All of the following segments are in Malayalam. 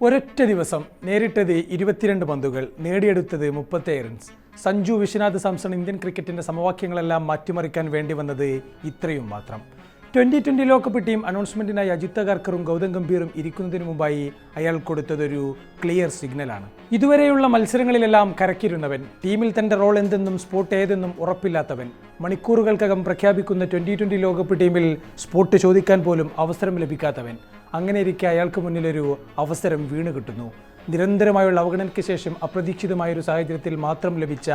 ഒരൊറ്റ ദിവസം നേരിട്ടത് ഇരുപത്തിരണ്ട് പന്തുകൾ നേടിയെടുത്തത് മുപ്പത്തേഴ് റൺസ് സഞ്ജു വിശ്വനാഥ് സാംസൺ ഇന്ത്യൻ ക്രിക്കറ്റിന്റെ സമവാക്യങ്ങളെല്ലാം മാറ്റിമറിക്കാൻ വേണ്ടി വന്നത് ഇത്രയും മാത്രം. ട്വന്റി ട്വന്റി ലോകകപ്പ് ടീം അനൗൺസ്മെന്റിനായി അജിത് അഗാർക്കറും ഗൗതം ഗംഭീറും ഇരിക്കുന്നതിന് മുമ്പായി അയാൾ കൊടുത്തതൊരു ക്ലിയർ സിഗ്നലാണ്. ഇതുവരെയുള്ള മത്സരങ്ങളിലെല്ലാം കരക്കിരുന്നവൻ ടീമിൽ തന്റെ റോൾ എന്തെന്നും സ്പോട്ട് ഏതെന്നും ഉറപ്പില്ലാത്തവൻ മണിക്കൂറുകൾക്കകം പ്രഖ്യാപിക്കുന്ന ട്വന്റി ട്വന്റി ലോകകപ്പ് ടീമിൽ സ്പോട്ട് ചോദിക്കാൻ പോലും അവസരം ലഭിക്കാത്തവൻ അങ്ങനെ ഇരിക്കെ അയാൾക്ക് മുന്നിലൊരു അവസരം വീണ് കിട്ടുന്നു. നിരന്തരമായുള്ള അവഗണനയ്ക്ക് ശേഷം അപ്രതീക്ഷിതമായൊരു സാഹചര്യത്തിൽ മാത്രം ലഭിച്ച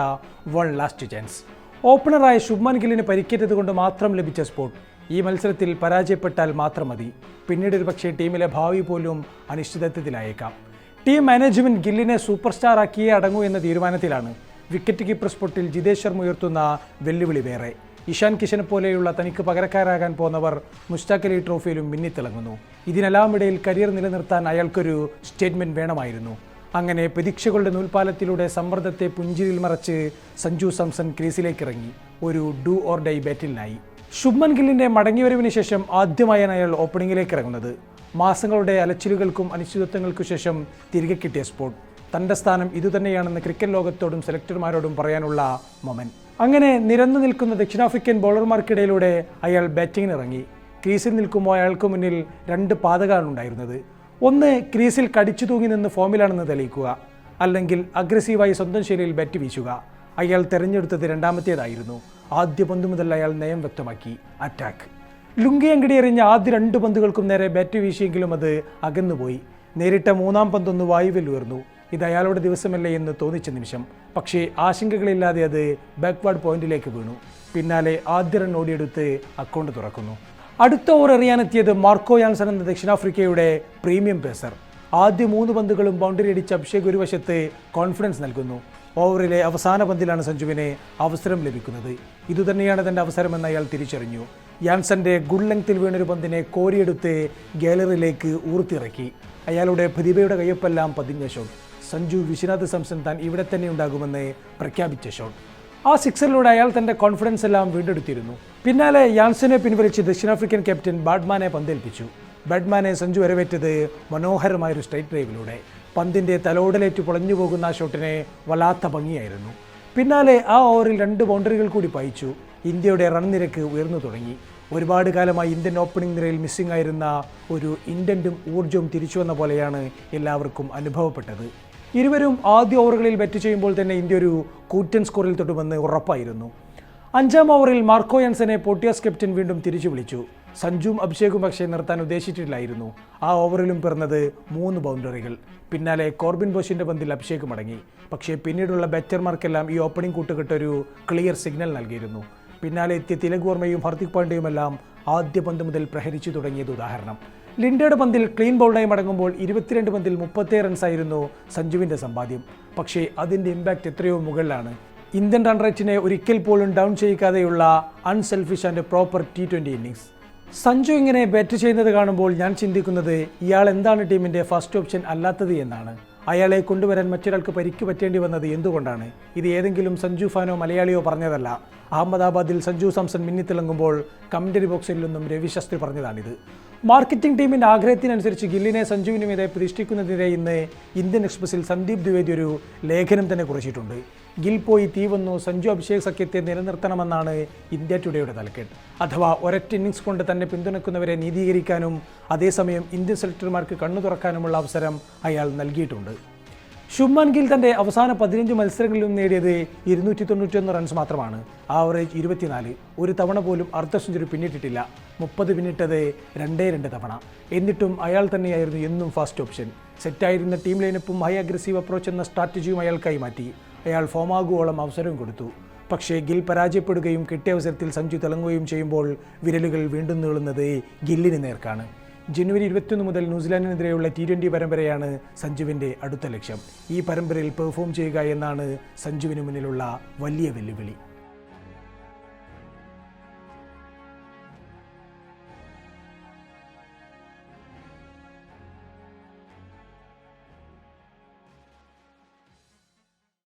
വൺ ലാസ്റ്റ് ചാൻസ് ഓപ്പണറായ ശുഭ്മാൻ ഗില്ലിന് പരിക്കേറ്റത് കൊണ്ട് മാത്രം ലഭിച്ച സ്പോട്ട് ഈ മത്സരത്തിൽ പരാജയപ്പെട്ടാൽ മാത്രം മതി. പിന്നീട് ഒരു പക്ഷേ ടീമിലെ ഭാവി പോലും അനിശ്ചിതത്വത്തിലായേക്കാം. ടീം മാനേജ്മെന്റ് ഗില്ലിനെ സൂപ്പർ സ്റ്റാർ ആക്കിയേ അടങ്ങൂ എന്ന തീരുമാനത്തിലാണ്. വിക്കറ്റ് കീപ്പർ സ്പോട്ടിൽ ജിതേശ്വർ ഉയർത്തുന്ന വെല്ലുവിളി വേറെ. ഇഷാൻ കിഷനെ പോലെയുള്ള തനിക്ക് പകരക്കാരാകാൻ പോന്നവർ മുസ്താഖ് അലി ട്രോഫിയിലും മിന്നിത്തിളങ്ങുന്നു. ഇതിനെല്ലാമിടയിൽ കരിയർ നിലനിർത്താൻ അയാൾക്കൊരു സ്റ്റേറ്റ്മെന്റ് വേണമായിരുന്നു. അങ്ങനെ പ്രതീക്ഷകളുടെ നൂൽപാലത്തിലൂടെ സമ്മർദ്ദത്തെ പുഞ്ചിരിയിൽ മറച്ച് സഞ്ജു സാംസൺ ക്രീസിലേക്ക് ഇറങ്ങി ഒരു ഡു ഓർ ഡൈ ബാറ്റിലിനായി. ശുഭ്മൻ ഗില്ലിന്റെ മടങ്ങിവരവിന് ശേഷം ആദ്യമായാണ് അയാൾ ഓപ്പണിംഗിലേക്ക് ഇറങ്ങുന്നത് മാസങ്ങളുടെ അലച്ചിലുകൾക്കും അനിശ്ചിതത്വങ്ങൾക്കു ശേഷം തിരികെ കിട്ടിയ സ്പോട്ട്. തന്റെ സ്ഥാനം ഇതുതന്നെയാണെന്ന് ക്രിക്കറ്റ് ലോകത്തോടും സെലക്ടർമാരോടും പറയാനുള്ള മൊമൻ. അങ്ങനെ നിരന്നു നിൽക്കുന്ന ദക്ഷിണാഫ്രിക്കൻ ബൗളർമാർക്കിടയിലൂടെ അയാൾ ബാറ്റിങ്ങിനിറങ്ങി. ക്രീസിൽ നിൽക്കുമ്പോൾ അയാൾക്ക് മുന്നിൽ രണ്ട് പാതകളാണ് ഉണ്ടായിരുന്നത്. ഒന്ന് ക്രീസിൽ കടിച്ചു തൂങ്ങി നിന്ന് ഫോമിലാണെന്ന് തെളിയിക്കുക അല്ലെങ്കിൽ അഗ്രസീവായി സ്വന്തം ശൈലിയിൽ ബാറ്റ് വീശുക. അയാൾ തെരഞ്ഞെടുത്തത് രണ്ടാമത്തേതായിരുന്നു. ആദ്യ പന്ത് മുതൽ അയാൾ നയം വ്യക്തമാക്കി. അറ്റാക്ക് ലുങ്കി അങ്കടി എറിഞ്ഞ ആദ്യ രണ്ട് പന്തുകൾക്കും നേരെ ബാറ്റ് വീശിയെങ്കിലും അത് അകന്നുപോയി. നേരിട്ട മൂന്നാം പന്തൊന്ന് വായുവിൽ ഉയർന്നു. ഇത് അയാളുടെ ദിവസമല്ലേ എന്ന് തോന്നിച്ച നിമിഷം പക്ഷേ ആശങ്കകളില്ലാതെ അത് ബാക്ക്വേർഡ് പോയിന്റിലേക്ക് വീണു. പിന്നാലെ ആദ്യ റൺ ഓടിയെടുത്ത് അക്കൗണ്ട് തുറക്കുന്നു. അടുത്ത ഓവർ എറിയാനെത്തിയത് മാർക്കോ യാൻസൺ എന്ന ദക്ഷിണാഫ്രിക്കയുടെ പ്രീമിയം പേസർ. ആദ്യ മൂന്ന് പന്തുകളും ബൗണ്ടറി അടിച്ച അഭിഷേക് ഒരു വശത്ത് കോൺഫിഡൻസ് നൽകുന്നു. ഓവറിലെ അവസാന പന്തിലാണ് സഞ്ജുവിന് അവസരം ലഭിക്കുന്നത്. ഇതുതന്നെയാണ് തന്റെ അവസരമെന്ന് അയാൾ തിരിച്ചറിഞ്ഞു. യാൻസന്റെ ഗുഡ് ലെങ്ത്തിൽ വീണൊരു പന്തിനെ കോരിയെടുത്ത് ഗാലറിയിലേക്ക് ഊർത്തിറക്കി അയാളുടെ പ്രതിഭയുടെ കയ്യൊപ്പെല്ലാം പതിഞ്ഞ ഷോട്ട്. സഞ്ജു വിശ്വനാഥ് സംസൻ താൻ ഇവിടെ തന്നെ ഉണ്ടാകുമെന്ന് പ്രഖ്യാപിച്ച ഷോട്ട്. ആ സിക്സറിലൂടെ അയാൾ തന്റെ കോൺഫിഡൻസ് എല്ലാം വീണ്ടെടുത്തിരുന്നു. പിന്നാലെ യാൻസനെ പിൻവലിച്ച് ദക്ഷിണാഫ്രിക്കൻ ക്യാപ്റ്റൻ ബാഡ്മാനെ പന്തേൽപ്പിച്ചു. ബാഡ്മാനെ സഞ്ജു വരവേറ്റത് മനോഹരമായൊരു സ്ട്രൈറ്റ് ഡ്രൈവിലൂടെ പന്തിന്റെ തലോടലേറ്റ് പൊളഞ്ഞു പോകുന്ന ആ ഷോട്ടിനെ വല്ലാത്ത ഭംഗിയായിരുന്നു. പിന്നാലെ ആ ഓവറിൽ രണ്ട് ബൗണ്ടറികൾ കൂടി പായിച്ചു. ഇന്ത്യയുടെ റൺ നിരക്ക് ഉയർന്നു തുടങ്ങി. ഒരുപാട് കാലമായി ഇന്ത്യൻ ഓപ്പണിംഗ് നിരയിൽ മിസ്സിംഗ് ആയിരുന്ന ഒരു ഇൻഡന്റും ഊർജവും തിരിച്ചു വന്ന പോലെയാണ് എല്ലാവർക്കും അനുഭവപ്പെട്ടത്. ഇരുവരും ആദ്യ ഓവറുകളിൽ ബാറ്റ് ചെയ്യുമ്പോൾ തന്നെ ഇന്ത്യ ഒരു കൂറ്റൻ സ്കോറിൽ തൊട്ടുമെന്ന് ഉറപ്പായിരുന്നു. അഞ്ചാം ഓവറിൽ മാർക്കോ യൻസനെ പോട്ടിയാസ് ക്യാപ്റ്റൻ വീണ്ടും തിരിച്ചു വിളിച്ചു. സഞ്ജുവും അഭിഷേകും പക്ഷേ നിർത്താൻ ഉദ്ദേശിച്ചിട്ടില്ലായിരുന്നു. ആ ഓവറിലും പിറന്നത് മൂന്ന് ബൗണ്ടറികൾ. പിന്നാലെ കോർബിൻ ബോഷിന്റെ പന്തിൽ അഭിഷേക് മടങ്ങി പക്ഷേ പിന്നീടുള്ള ബാറ്റർമാർക്കെല്ലാം ഈ ഓപ്പണിംഗ് കൂട്ടുകെട്ടൊരു ക്ലിയർ സിഗ്നൽ നൽകിയിരുന്നു. പിന്നാലെ എത്തിയ തിലക് വർമ്മയും ഹർദിക് പാണ്ഡ്യയുമെല്ലാം ആദ്യ പന്ത് മുതൽ പ്രഹരിച്ചു തുടങ്ങിയത് ഉദാഹരണം. ലിൻഡയുടെ പന്തിൽ ക്ലീൻ ബൗളായി മടങ്ങുമ്പോൾ ഇരുപത്തിരണ്ട് പന്തിൽ റൺസ് റൺസായിരുന്നു സഞ്ജുവിന്റെ സമ്പാദ്യം. പക്ഷേ അതിന്റെ ഇമ്പാക്റ്റ് എത്രയോ മുകളിലാണ്. ഇന്ത്യൻ റൺ റേറ്റിനെ ഒരിക്കൽ പോലും down ചെയ്യിക്കാതെയുള്ള unselfish and proper T twenty innings Sanju ഇങ്ങനെ ബാറ്റ് ചെയ്യുന്നത് കാണുമ്പോൾ ഞാൻ ചിന്തിക്കുന്നത് ഇയാൾ എന്താണ് ടീമിന്റെ ഫസ്റ്റ് ഓപ്ഷൻ അല്ലാത്തത് എന്നാണ്. അയാളെ കൊണ്ടുവരാൻ മറ്റൊരാൾക്ക് പരിക്ക് പറ്റേണ്ടി വന്നത് എന്തുകൊണ്ടാണ്? ഇത് ഏതെങ്കിലും സഞ്ജു ഫാനോ മലയാളിയോ പറഞ്ഞതല്ല. അഹമ്മദാബാദിൽ സഞ്ജു സാംസൺ മിന്നിത്തിളങ്ങുമ്പോൾ കമന്ററി ബോക്സിൽ നിന്നും രവിശാസ്ത്രി പറഞ്ഞതാണിത്. മാർക്കറ്റിംഗ് ടീമിന്റെ ആഗ്രഹത്തിനനുസരിച്ച് ഗില്ലിനെ സഞ്ജുവിനും മീതെ പ്രതിഷ്ഠിക്കുന്നതിനെ ഇന്ന് ഇന്ത്യൻ എക്സ്പ്രസിൽ സന്ദീപ് ദ്വിവേദി ഒരു ലേഖനം തന്നെ കുറിച്ചിട്ടുണ്ട്. ഗിൽ പോയി തീ വന്നു സഞ്ജു അഭിഷേക് സഖ്യത്തെ നിലനിർത്തണമെന്നാണ് ഇന്ത്യ ടുഡേയുടെ തലക്കെട്ട് അഥവാ ഒരൊറ്റ ഇന്നിങ്സ് കൊണ്ട് തന്നെ പിന്തുണക്കുന്നവരെ നീതീകരിക്കാനും അതേസമയം ഇന്ത്യൻ സെലക്ടർമാർക്ക് കണ്ണു തുറക്കാനുമുള്ള അവസരം അയാൾ നൽകിയിട്ടുണ്ട്. ശുഭ്മാൻ ഗിൽ തന്റെ അവസാന പതിനഞ്ച് മത്സരങ്ങളിലും നേടിയത് ഇരുന്നൂറ്റി തൊണ്ണൂറ്റിയൊന്ന് റൺസ് മാത്രമാണ് ആവറേജ് ഇരുപത്തിനാല്. ഒരു തവണ പോലും അർദ്ധ സെഞ്ചുറി പിന്നിട്ടിട്ടില്ല. മുപ്പത് പിന്നിട്ടത് രണ്ടേ രണ്ട് തവണ. എന്നിട്ടും അയാൾ തന്നെയായിരുന്നു എന്നും ഫസ്റ്റ് ഓപ്ഷൻ സെറ്റായിരുന്ന ടീം ലൈനപ്പും ഹൈ അഗ്രസീവ് അപ്രോച്ച് എന്ന സ്ട്രാറ്റജിയും അയാൾക്കായി മാറ്റി. അയാൾ ഫോമാകുവോളം അവസരവും കൊടുത്തു. പക്ഷേ ഗിൽ പരാജയപ്പെടുകയും കിട്ടിയ അവസരത്തിൽ സഞ്ജു തിളങ്ങുകയും ചെയ്യുമ്പോൾ വിരലുകൾ വീണ്ടും നീളുന്നത് ഗില്ലിന് നേർക്കാണ്. ജനുവരി ഇരുപത്തിയൊന്ന് മുതൽ ന്യൂസിലാൻഡിനെതിരെയുള്ള ടി ട്വന്റി പരമ്പരയാണ് സഞ്ജുവിന്റെ അടുത്ത ലക്ഷ്യം. ഈ പരമ്പരയിൽ പെർഫോം ചെയ്യുക എന്നാണ് സഞ്ജുവിന് മുന്നിലുള്ള വലിയ വെല്ലുവിളി.